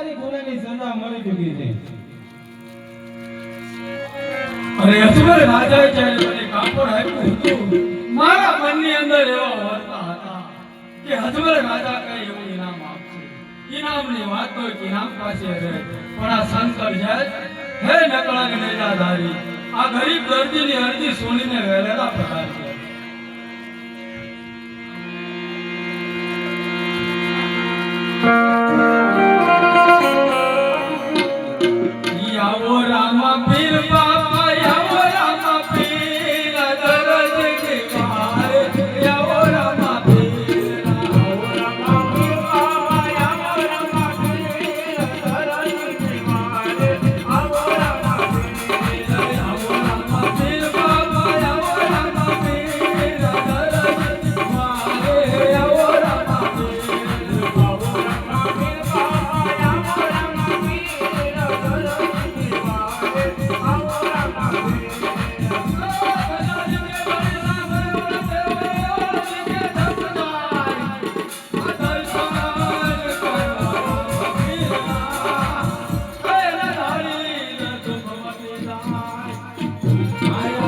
હજારી ગુનાની સજા મળી ચૂકી છે. અને અસુર રાજાએ જ્યારે મને કાપડ આપ્યું હતું, મારા મનની અંદર એવા વર્તા હતા કે અજમલ રાજા કઈ એવું ઇનામ આપશે. ઇનામની વાત તો ઇનામ પાસે રહે, પણ આ શંકર જાય હે નકળાની નૈરાધારી આ ગરીબ દર્દીની અરજી સોનીને વહેલેલા છે. পীর পা Ai, ai.